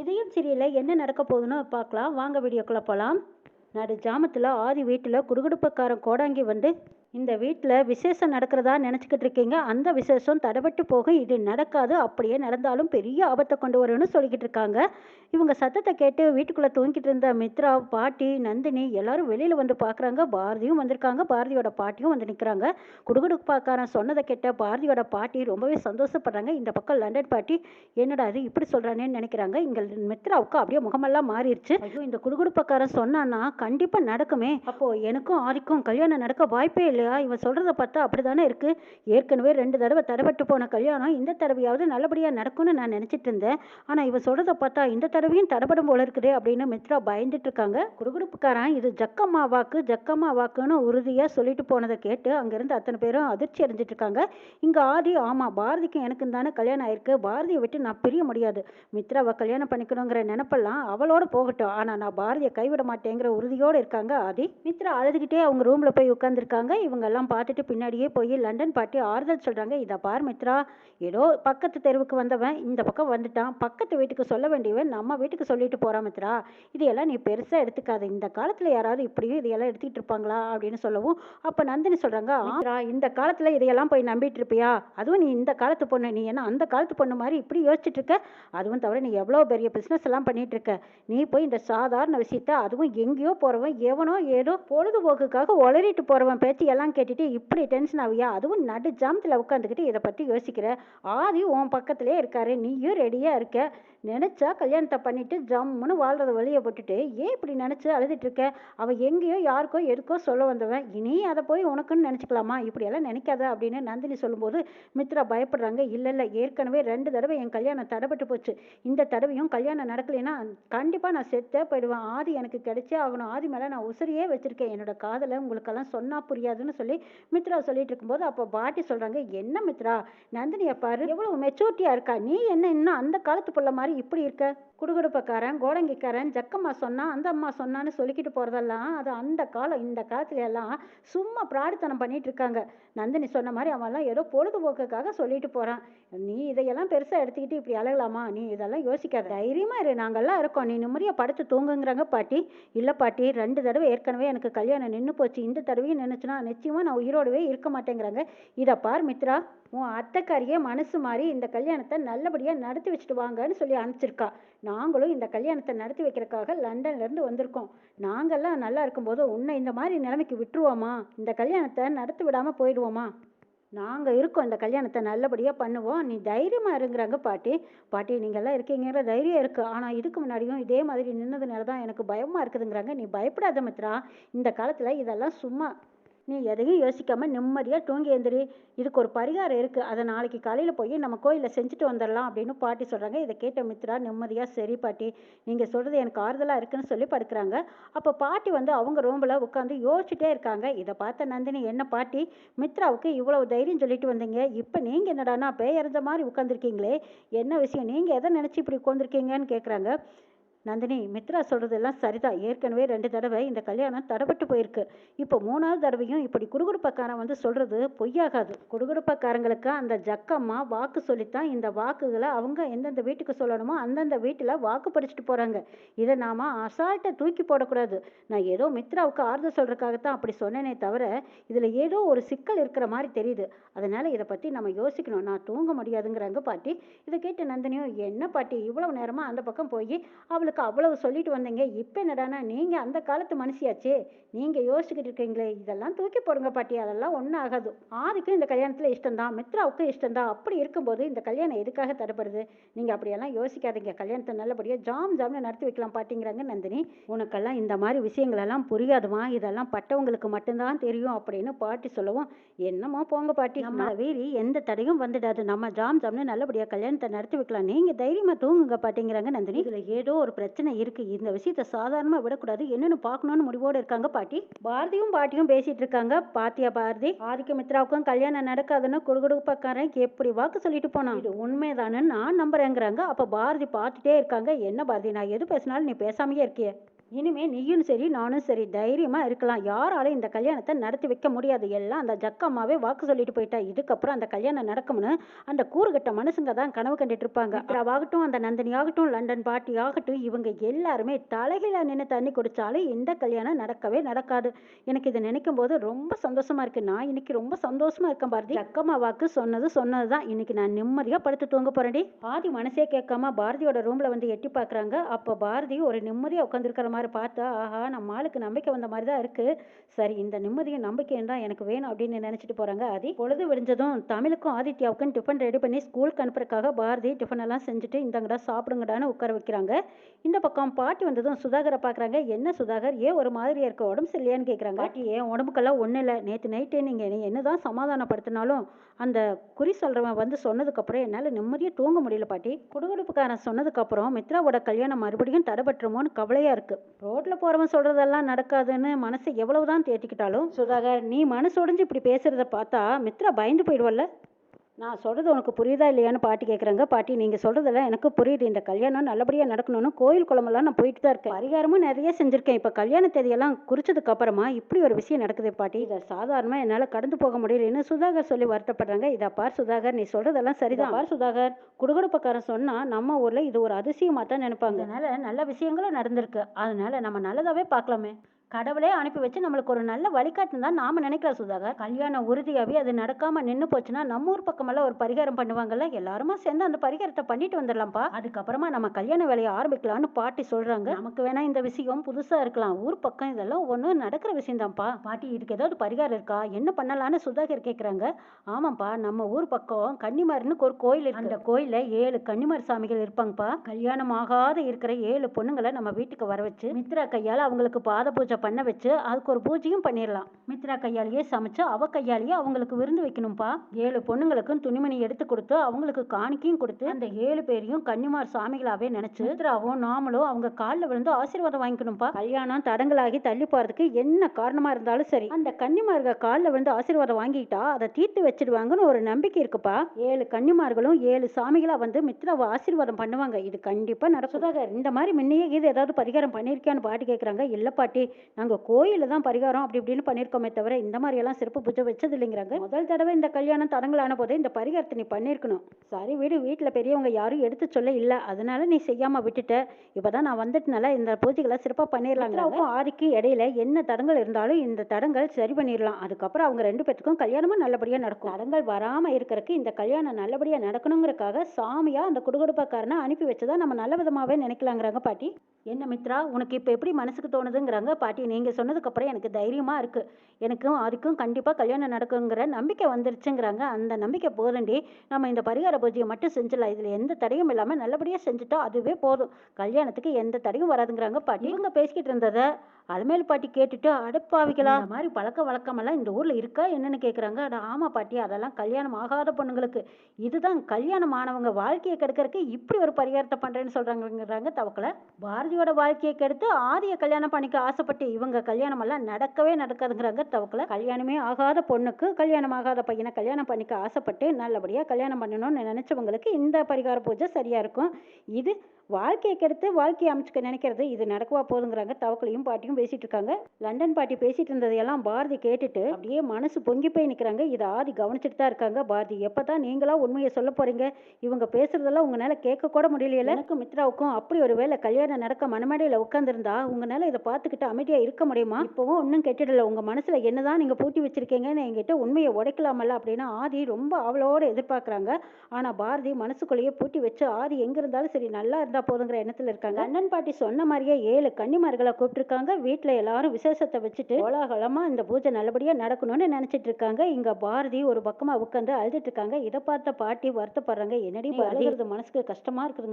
இதயம் சீரியலில் என்ன நடக்க போகுதுன்னு பார்க்கலாம். வாங்க வீடியோக்குள்ளே போகலாம் நடு ஜாமத்தில் ஆதி வீட்டில் குடுகுடுப்பக்காரன் கோடாங்கி வந்து இந்த வீட்டில் விசேஷம் நடக்கிறதா நினச்சிக்கிட்டு இருக்கீங்க? அந்த விசேஷம் தடைபட்டு போகும் இது நடக்காது. அப்படியே நடந்தாலும் பெரிய ஆபத்தை கொண்டு வரும்னு சொல்லிக்கிட்டு இருக்காங்க. இவங்க சத்தத்தை கேட்டு வீட்டுக்குள்ளே தூங்கிட்டு இருந்த மித்ரா பாட்டி நந்தினி எல்லாரும் வெளியில் வந்து பார்க்குறாங்க பாரதியும் வந்திருக்காங்க. பாரதியோட பாட்டியும் வந்து நிற்கிறாங்க குடுகுடுப்பாக்காரன் சொன்னதை கேட்ட பாரதியோட பாட்டி ரொம்பவே சந்தோஷப்படுறாங்க. இந்த பக்கம் லண்டன் பாட்டி என்னடா அது இப்படி சொல்கிறானேன்னு நினைக்கிறாங்க. இங்கே மித்ராவுக்கு அப்படியே முகமெல்லாம் மாறிடுச்சு. ஐயோ இந்த குடுகுடுப்பக்காரன் சொன்னான்னா கண்டிப்பாக நடக்குமே. அப்போது எனக்கும் ஆதிக்கும் கல்யாணம் நடக்க வாய்ப்பே இல்லை. இல்லையா? இவன் சொல்கிறத பார்த்தா அப்படி தானே இருக்குது ஏற்கனவே ரெண்டு தடவை தடைப்பட்டு போன கல்யாணம் இந்த தடவையாவது நல்லபடியாக நடக்கும்னு நான் நினச்சிட்டு இருந்தேன். ஆனால் இவன் சொல்கிறத பார்த்தா இந்த தடவையும் தடைப்படும் போல இருக்குதே அப்படின்னு மித்ரா பயந்துட்டு இருக்காங்க. குடுகுடுப்புக்காரன் இது ஜக்கம்மா வாக்கு ஜக்கம்மா வாக்குன்னு உறுதியாக சொல்லிட்டு போனதை கேட்டு அங்கேருந்து அத்தனை பேரும் அதிர்ச்சி அடைஞ்சிட்டு இருக்காங்க. இங்கே ஆதி ஆமாம் பாரதிக்கும் எனக்கும் தானே கல்யாணம் ஆயிருக்கு. பாரதியை விட்டு நான் பிரிய முடியாது. மித்ராவை கல்யாணம் பண்ணிக்கணுங்கிற நினப்பெல்லாம் அவளோட போகட்டும். ஆனால் நான் பாரதியை கைவிட மாட்டேங்கிற உறுதியோடு இருக்காங்க ஆதி. மித்ரா அழுதுகிட்டே அவங்க ரூமில் போய் உட்காந்துருக்காங்க இவங்க எல்லாம் பார்த்துட்டு பின்னாடியே போய் லண்டன் பாட்டி ஆறுதல் சொல்கிறாங்க இதை பார் மித்ரா. ஏதோ பக்கத்து தெருவுக்கு வந்தவன் இந்த பக்கம் வந்துட்டான். பக்கத்து வீட்டுக்கு சொல்ல வேண்டியவன் நம்ம வீட்டுக்கு சொல்லிட்டு போகிறான் மித்ரா. இதையெல்லாம் நீ பெருசாக எடுத்துக்காத. இந்த காலத்தில் யாராவது இப்படியும் இதையெல்லாம் எடுத்துக்கிட்டு இருப்பாங்களா அப்படின்னு சொல்லவும் அப்போ நந்தினி சொல்கிறாங்க மித்ரா இந்த காலத்தில் இதையெல்லாம் போய் நம்பிட்டு இருப்பியா? அதுவும் நீ இந்த காலத்து பொண்ணு நீ என்ன அந்த காலத்து பொண்ணு மாதிரி இப்படி யோசிச்சுட்டு இருக்க? அதுவும் தவிர நீ எவ்வளோ பெரிய பிஸ்னஸ் எல்லாம் பண்ணிட்டு இருக்க? நீ போய் இந்த சாதாரண விஷயத்த அதுவும் எங்கேயோ போகிறவன் எவனோ ஏதோ பொழுதுபோக்குக்காக உளறிட்டு போகிறவன் பேச்சு எல்லாம் கேட்டுட்டு இப்படி டென்ஷன் ஆகியா அதுவும் நடு ஜாமத்தில் உட்காந்துக்கிட்டு இதை பற்றி யோசிக்கிற. ஆதி உன் பக்கத்திலே இருக்காரு. நீயும் ரெடியாக இருக்க. நினச்சா கல்யாணத்தை பண்ணிவிட்டு ஜம்முன்னு வாழ்கிறத வழியை போட்டுட்டு ஏன் இப்படி நினச்சி அழுதுட்டுருக்க அவள் அவன் எங்கேயோ யாருக்கோ எதுக்கோ சொல்ல வந்தவன். இனி அதை போய் உனக்குன்னு நினச்சிக்கலாமா? இப்படியெல்லாம் நினைக்காத அப்படின்னு நந்தினி சொல்லும்போது மித்ரா பயப்படுறாங்க. இல்லை இல்லை ஏற்கனவே ரெண்டு தடவை என் கல்யாணம் தடைப்பட்டு போச்சு. இந்த தடவையும் கல்யாணம் நடக்கலைன்னா கண்டிப்பாக நான் செத்தே போயிடுவேன். ஆதி எனக்கு கிடைச்சே ஆகணும். ஆதி மேலே நான் உசிரியே வச்சுருக்கேன். என்னோட காதலை உங்களுக்கெல்லாம் சொன்னால் புரியாதுன்னு சொல்லி மித்ரா சொல்லிட்டு இருக்கும்போது அப்போ பாட்டி சொல்கிறாங்க என்ன மித்ரா? நந்தினியை பாரு எவ்வளோ மெச்சூரிட்டியாக இருக்கா? நீ என்ன இன்னும் அந்த காலத்து பிள்ளை மாதிரி இப்படி இருக்க? குடுகுடுப்பக்காரன் கோடங்கிக்காரன் ஜக்கம்மா சொன்னா அந்த அம்மா சொன்னான்னு சொல்லிக்கிட்டு போகிறதெல்லாம் அது அந்த காலம் இந்த காலத்துல எல்லாம் சும்மா பிராடித்தனம் பண்ணிட்டு இருக்காங்க. நந்தினி சொன்ன மாதிரி அவன்லாம் ஏதோ பொழுதுபோக்குக்காக சொல்லிட்டு போகிறான் நீ இதையெல்லாம் பெருசாக எடுத்துக்கிட்டு இப்படி அழகலாமா? நீ இதெல்லாம் யோசிக்காத. தைரியமாக இரு நாங்கள்லாம் இருக்கோம். நீ நிம்மதியாக படுத்து தூங்குங்கிறாங்க பாட்டி. இல்லை பாட்டி ரெண்டு தடவை ஏற்கனவே எனக்கு கல்யாணம் நின்று போச்சு. இந்த தடவையும் நின்றுச்சுன்னா நிச்சயமாக நான் உயிரோடவே இருக்க மாட்டேங்கிறாங்க. இதை பார் மித்ரா உன் அத்தைக்காரியே மனசு மாறி இந்த கல்யாணத்தை நல்லபடியாக நடத்தி வச்சுட்டு வாங்கன்னு சொல்லி அனுப்பிச்சிருக்கா. நாங்களும் இந்த கல்யாணத்தை நடத்தி வைக்கிறதுக்காக லண்டன்லேருந்து வந்திருக்கோம். நாங்கள்லாம் நல்லா இருக்கும்போது உன்னை இந்த மாதிரி நிலைமைக்கு விட்டுருவோமா? இந்த கல்யாணத்தை நடத்தி விடாமல் போயிடுவோமா? நாங்கள் இருக்கோம் இந்த கல்யாணத்தை நல்லபடியாக பண்ணுவோம். நீ தைரியமாக இருங்கிறாங்க பாட்டி. பாட்டி நீங்கள்லாம் இருக்கீங்கிற தைரியம் இருக்குது ஆனால் இதுக்கு முன்னாடியும் இதே மாதிரி நின்னதுனால தான் எனக்கு பயமாக இருக்குதுங்கிறாங்க. நீ பயப்படாத மித்ரா. இந்த காலத்தில் இதெல்லாம் சும்மா நீ எதையும் யோசிக்காம நிம்மதியாக தூங்கி எழுந்திரி இதுக்கு ஒரு பரிகாரம் இருக்குது அதை நாளைக்கு காலையில் போய் நம்ம கோயிலில் செஞ்சுட்டு வந்துடலாம் அப்படின்னு பாட்டி சொல்கிறாங்க இதை கேட்ட மித்ரா நிம்மதியாக சரி பாட்டி நீங்கள் சொல்கிறது எனக்கு ஆறுதலாக இருக்குன்னு சொல்லி படுக்கிறாங்க. அப்போ பாட்டி வந்து அவங்க ரூமில் உட்காந்து யோசிச்சுட்டே இருக்காங்க. இதை பார்த்த நந்தினி என்ன பாட்டி மித்ராவுக்கு இவ்வளவு தைரியம் சொல்லிட்டு வந்தீங்க. இப்போ நீங்கள் என்னடானா பேயறிஞ்ச மாதிரி உட்காந்துருக்கீங்களே என்ன விஷயம்? நீங்கள் எதை நினச்சி இப்படி உட்காந்துருக்கீங்கன்னு கேட்குறாங்க நந்தினி மித்ரா சொல்கிறதெல்லாம் சரிதான். ஏற்கனவே ரெண்டு தடவை இந்த கல்யாணம் தடப்பட்டு போயிருக்கு. இப்போ மூணாவது தடவையும் இப்படி குடுகுடுப்பக்காரன் வந்து சொல்கிறது பொய்யாகாது. குடுகுடுப்பக்காரங்களுக்கு அந்த ஜக்கம்மா வாக்கு சொல்லித்தான் இந்த வாக்குகளை அவங்க எந்தெந்த வீட்டுக்கு சொல்லணுமோ அந்தந்த வீட்டில் வாக்கு படிச்சுட்டு போகிறாங்க இதை நாம் அசால்ட்டை தூக்கி போடக்கூடாது. நான் ஏதோ மித்ராவுக்கு ஆறுதல் சொல்கிறதுக்காகத்தான் அப்படி சொன்னேனே தவிர இதில் ஏதோ ஒரு சிக்கல் இருக்கிற மாதிரி தெரியுது. அதனால் இதை பற்றி நம்ம யோசிக்கணும். நான் தூங்க முடியாதுங்கிறாங்க பாட்டி. இதை கேட்ட நந்தினியும் என்ன பாட்டி? இவ்வளவு நேரமாக அந்த பக்கம் போய் அவளுக்கு அவ்வளவு சொல்லிட்டு வந்தீங்க. இப்போ என்னடானா நீங்கள் அந்த காலத்து மனுஷியாச்சே. நீங்கள் யோசிச்சுக்கிட்டு இருக்கீங்களே இதெல்லாம் தூக்கி போடுங்க பாட்டி அதெல்லாம் ஒன்றும் ஆகாது. ஆதிக்கும் இந்த கல்யாணத்தில் இஷ்டம்தான் மித்ராவுக்கும் இஷ்டம்தான். அப்படி இருக்கும்போது இந்த கல்யாணம் எதுக்காக தடைப்படுது நீங்கள் அப்படியெல்லாம் யோசிக்காதீங்க. கல்யாணத்தை நல்லபடியாக ஜாம் ஜாம்னு நடத்தி வைக்கலாம் பாட்டிங்கிறாங்க நந்தினி. உனக்கெல்லாம் இந்த மாதிரி விஷயங்களெல்லாம் புரியாதுமா? இதெல்லாம் பட்டவங்களுக்கு மட்டும்தான் தெரியும் அப்படின்னு பாட்டி சொல்லவும் என்னமோ போங்க பாட்டி. நம்ம வீரி எந்த தடையும் வந்துடாது. நம்ம ஜாம் ஜாம்னு நல்லபடியாக கல்யாணத்தை நடத்தி வைக்கலாம். நீங்கள் தைரியமாக தூங்குங்க பாட்டிங்கிறாங்க நந்தினி. இதில் ஏதோ ஒரு பிரச்சனை இருக்கு. இந்த விஷயத்த சாதாரணமாக விடக்கூடாது. என்னன்னு பார்க்கணும்னு முடிவோடு இருக்காங்க பாட்டி. பாரதியும் பாட்டியும் பேசிட்டு இருக்காங்க. பாத்தியா பாரதி? ஆதிக்க மித்ராவுக்கும் கல்யாணம் நடக்காதுன்னு குடுகுடுப்பக்காரன் எப்படி வாக்கு சொல்லிட்டு போனான்? இது உண்மைதானு நான் நம்புறேங்கிறாங்க. அப்போ பாரதி பார்த்துட்டே இருக்காங்க. என்ன பாரதி நான் எது பேசினாலும் நீ பேசாமையே இருக்கியே. இனிமே நீயும் சரி நானும் சரி தைரியமா இருக்கலாம். யாராலும் இந்த கல்யாணத்தை நடத்தி வைக்க முடியாது. எல்லாம் அந்த ஜக்கம்மாவே வாக்கு சொல்லிட்டு போயிட்டா. இதுக்கப்புறம் அந்த கல்யாணம் நடக்கும்னு அந்த கூறுகட்ட மனுஷங்க தான் கனவு கண்டுட்டு இருப்பாங்க. ஆகட்டும் அந்த நந்தினி ஆகட்டும் லண்டன் பாட்டி ஆகட்டும் இவங்க எல்லாருமே தலைகீழ நின்று தண்ணி குடிச்சாலும் இந்த கல்யாணம் நடக்கவே நடக்காது. எனக்கு இதை நினைக்கும் போது ரொம்ப சந்தோஷமா இருக்கு. நான் இன்னைக்கு ரொம்ப சந்தோஷமா இருக்கேன் பாரதி. ஜக்கம்மா வாக்கு சொன்னது சொன்னதுதான். இன்னைக்கு நான் நிம்மதியா படுத்து தூங்க போறேன்டி. பாதி மனசே கேட்காம பாரதியோட ரூம்ல வந்து எட்டி பார்க்கறாங்க. அப்போ பாரதி ஒரு நிம்மதியா உட்காந்துருக்கிற மாதிரி பார்த்தா ஆஹா நம்ம ஆளுக்கு நம்பிக்கை வந்த மாதிரி தான் இருக்கு. சரி இந்த நிம்மதியும் நம்பிக்கையும் தான் எனக்கு வேணும் அப்படின்னு நினைச்சிட்டு போறாங்க. ஆதி பொழுது விடிஞ்சதும் தமிழுக்கும் ஆதித்யாவுக்கும் டிஃபன் ரெடி பண்ணி ஸ்கூலுக்கு அனுப்புறதுக்காக பாரதி டிஃபன் எல்லாம் செஞ்சுட்டு இந்தங்கடா சாப்பிடுங்கடான்னு உட்கார வைக்கிறாங்க. இந்த பக்கம் பாட்டி வந்ததும் சுதாகரை பார்க்கறாங்க. என்ன சுதாகர் ஏன் ஒரு மாதிரியா இருக்க? உடம்பு சரியில்லையான்னு கேட்குறாங்க. பாட்டி ஏன் உடம்புக்கெல்லாம் ஒன்றும் இல்லை. நேற்று நைட்டே நீங்கள் என்னை என்னதான் சமாதானப்படுத்தினாலும் அந்த குறி சொல்கிறவன் வந்து சொன்னதுக்கப்புறம் என்னால் நிம்மதியாக தூங்க முடியல பாட்டி. குடுகுடுப்புக்காரன் சொன்னதுக்கப்புறம் மித்ராவோட கல்யாணம் மறுபடியும் தடைபட்டுருமோன்னு கவலையாக இருக்குது ரோட்டில் போகிறவன் சொல்கிறதெல்லாம் நடக்காதுன்னு மனசை எவ்வளவுதான் தேட்டிக்கிட்டாலும் சுதாகர் நீ மனசு உடைஞ்சு இப்படி பேசுகிறத பார்த்தா மித்ரா பயந்து போயிடுவல்ல? நான் சொல்கிறது உனக்கு புரியுதா இல்லையான்னு பாட்டி கேட்குறாங்க பாட்டி நீங்கள் சொல்கிறதெல்லாம் எனக்கு புரியுது. இந்த கல்யாணம் நல்லபடியாக நடக்கணும்னு கோயில் குளமெல்லாம் நான் போயிட்டு தான் இருக்கேன். பரிகாரமும் நிறைய செஞ்சுருக்கேன். இப்போ கல்யாண தேதியெல்லாம் குறிச்சதுக்கு அப்புறமா இப்படி ஒரு விஷயம் நடக்குது பாட்டி. இதை சாதாரணமாக என்னால் கடந்து போக முடியலன்னு சுதாகர் சொல்லி வருத்தப்படுறாங்க. இதை பார் சுதாகர் நீ சொல்கிறதெல்லாம் சரிதான். பார் சுதாகர் குடுகுடுப்பக்காரன் சொன்னால் நம்ம ஊரில் இது ஒரு அதிசயமாக தான் நினைப்பாங்க. அதனால் நல்ல விஷயங்களும் நடந்திருக்கு. அதனால் நம்ம நல்லதாகவே பார்க்கலாமே. கடவுளே அனுப்பி வச்சு நம்மளுக்கு ஒரு நல்ல வழிகாட்டுன்னு தான் நாம நினைக்கலாம் சுதாகர். கல்யாணம் உறுதியாகவே அது நடக்காம நின்று போச்சுன்னா நம்ம ஊர் பக்கமெல்லாம் ஒரு பரிகாரம் பண்ணுவாங்கல்ல? எல்லாருமா சேர்ந்து அந்த பரிகாரத்தை பண்ணிட்டு வந்துடலாம்ப்பா. அதுக்கப்புறமா நம்ம கல்யாண வேலையை ஆரம்பிக்கலாம்னு பாட்டி சொல்றாங்க. நமக்கு வேணா இந்த விஷயம் புதுசா இருக்கலாம். ஊர் பக்கம் இதெல்லாம் ஒன்றும் நடக்கிற விஷயம்தான்ப்பா. பாட்டி இதுக்கு ஏதாவது பரிகாரம் இருக்கா? என்ன பண்ணலான்னு சுதாகர் கேட்குறாங்க ஆமாப்பா நம்ம ஊர் பக்கம் கன்னிமார்னு ஒரு கோயில் இருக்கு. அந்த கோயில்ல ஏழு கன்னிமார் சாமிகள் இருப்பாங்கப்பா. கல்யாணம் ஆகாத இருக்கிற ஏழு பொண்ணுங்களை நம்ம வீட்டுக்கு வர வச்சு மித்ரா கையால அவங்களுக்கு பாத பூஜை பண்ண வச்சு அதுக்கு ஒரு பூஜையும் பண்ணிடலாம் மித்ரா கையாலேயே சமைச்சு அவ கையாலேயே அவங்களுக்கு விருந்து வைக்கணும்ப்பா ஏழு பொண்ணுங்களுக்கும் துணிமணி எடுத்து கொடுத்து அவங்களுக்கு காணிக்கையும் கொடுத்து அந்த ஏழு பேரையும் கன்னிமார் சாமிகளாவே நினைச்சு மித்ராவும் நாமளும் அவங்க காலில் விழுந்து ஆசீர்வாதம் வாங்கிக்கணும்ப்பா கல்யாணம் தடங்களாகி தள்ளி போறதுக்கு என்ன காரணமா இருந்தாலும் சரி. அந்த கன்னிமார்கள் காலில் விழுந்து ஆசீர்வாதம் வாங்கிட்டா அதை தீர்த்து வச்சிடுவாங்கன்னு ஒரு நம்பிக்கை இருக்குப்பா. ஏழு கன்னிமார்களும் ஏழு சாமிகளா வந்து மித்ராவை ஆசீர்வாதம் பண்ணுவாங்க. இது கண்டிப்பா நடக்கும். சுதாகர் இந்த மாதிரி முன்னையே இது ஏதாவது பரிகாரம் பண்ணியிருக்கியான்னு பாட்டி கேட்குறாங்க இல்லை பாட்டி நாங்கள் கோயிலில் தான் பரிகாரம் அப்படி இப்படின்னு பண்ணியிருக்கோமே தவிர இந்த மாதிரியெல்லாம் சிறப்பு பூஜை வச்சது இல்லைங்கிறாங்க முதல் தடவை இந்த கல்யாணம் தடங்களான போதே இந்த பரிகாரத்தை நீ பண்ணியிருக்கணும் சரி வீடு வீட்டில் பெரியவங்க யாரும் எடுத்து சொல்ல இல்லை. அதனால நீ செய்யாமல் விட்டுட்ட. இப்போ தான் நான் வந்துட்டனால இந்த பூஜைகளை சிறப்பாக பண்ணிடலாங்கிறாங்க ஆதிக்கு இடையில என்ன தடங்கள் இருந்தாலும் இந்த தடங்கள் சரி பண்ணிடலாம் அதுக்கப்புறம் அவங்க ரெண்டு பேத்துக்கும் கல்யாணமும் நல்லபடியாக நடக்கும். தடங்கள் வராமல் இருக்கிறதுக்கு இந்த கல்யாணம் நல்லபடியாக நடக்கணுங்கிறக்காக சாமியாக அந்த குடுகுடுப்பக்காரனை அனுப்பி வச்சதா நம்ம நல்ல விதமாகவே நினைக்கலாங்கிறாங்க பாட்டி. என்ன மித்ரா உனக்கு இப்போ எப்படி மனசுக்கு தோணுதுங்கிறாங்க? பாட்டி நீங்கள் சொன்னதுக்கப்புறம் எனக்கு தைரியமாக இருக்குது எனக்கும் அதுக்கும் கண்டிப்பாக கல்யாணம் நடக்குங்கிற நம்பிக்கை வந்துருச்சுங்கிறாங்க. அந்த நம்பிக்கை போதண்டி நம்ம இந்த பரிகார பூஜையை மட்டும் செஞ்சிடலாம். இதில் எந்த தடையும் இல்லாமல் நல்லபடியாக செஞ்சுட்டா அதுவே போதும். கல்யாணத்துக்கு எந்த தடையும் வராதுங்கிறாங்க பாட்டி. இவங்க பேசிக்கிட்டு இருந்ததை அலமேல் பாட்டி கேட்டுட்டு அடப்பாவிக்கலாம் இந்த மாதிரி பழக்க வழக்கமெல்லாம் இந்த ஊரில் இருக்கா என்னென்னு கேட்குறாங்க அட ஆமாம் பாட்டி அதெல்லாம் கல்யாணம் ஆகாத பொண்ணுங்களுக்கு. இதுதான் கல்யாணம் ஆனவங்க வாழ்க்கையை கெடுக்கறதுக்கு இப்படி ஒரு பரிகாரத்தை பண்ணுறேன்னு சொல்கிறாங்கிறாங்க தவக்கலை. பாரதியோட வாழ்க்கையை கெடுத்து ஆதியை கல்யாணம் பண்ணிக்க ஆசைப்பட்டு இவங்க கல்யாணம் எல்லாம் நடக்கவே நடக்காதுங்கிறாங்க தவக்கலை. கல்யாணமே ஆகாத பொண்ணுக்கு கல்யாணம் ஆகாத பையனை கல்யாணம் பண்ணிக்க ஆசைப்பட்டு நல்லபடியாக கல்யாணம் பண்ணணும்னு நினச்சவங்களுக்கு இந்த பரிகார பூஜை சரியாக இருக்கும். இது வாழ்க்கையை கெடுத்து வாழ்க்கையை அமைச்சுக்க நினைக்கிறது. இது நடக்கவா போதுங்கிறாங்க தவக்கலையும் பாட்டியும் பேசிட்டு இருக்காங்க லண்டன் பாட்டி பேசிட்டு இருந்ததையெல்லாம் பாரதி கேட்டுட்டு அப்படியே மனசு பொங்கி போய் நிற்கிறாங்க இதை ஆதி கவனிச்சுட்டு தான் இருக்காங்க. பாரதி எப்போ தான் நீங்களா உண்மையை சொல்ல போறீங்க? இவங்க பேசுறதெல்லாம் உங்களால கேட்க கூட முடியல எனக்கும் மித்ராவுக்கும் அப்படி ஒரு வேளை கல்யாணம் நடக்க மனமேடையில் உட்காந்துருந்தா உங்களால இதை பார்த்துக்கிட்டு அமைதியாக இருக்க முடியுமா? இப்போவும் ஒன்றும் கெட்டுடல. உங்க மனசுல என்னதான் நீங்க பூட்டி வச்சிருக்கீங்கன்னு என்கிட்ட உண்மையை உடைக்கலாமல்ல அப்படின்னு ஆதி ரொம்ப அவளோட எதிர்பார்க்குறாங்க. ஆனா பாரதி மனசுக்குள்ளேயே பூட்டி வச்சு ஆதி எங்க இருந்தாலும் சரி நல்லா இருந்தா போதுங்கிற எண்ணத்துல இருக்காங்க. அண்ணன் பாட்டி சொன்ன மாதிரியே ஏழு கன்னிமார்களை கூப்பிட்டுருக்காங்க. வீட்டுல எல்லாரும் விசேஷத்தை வச்சுட்டு கோலாகலமா இந்த பூஜை நல்லபடியா நடக்கணும்னு நினைச்சிட்டு இருக்காங்க. இங்க பாரதி ஒரு பக்கமா உட்காந்து அழுதுட்டு இருக்காங்க. இதை பார்த்த பாட்டி வருத்தப்படுறாங்க. என்னடி இது மனசுக்கு கஷ்டமா இருக்குதுங்க.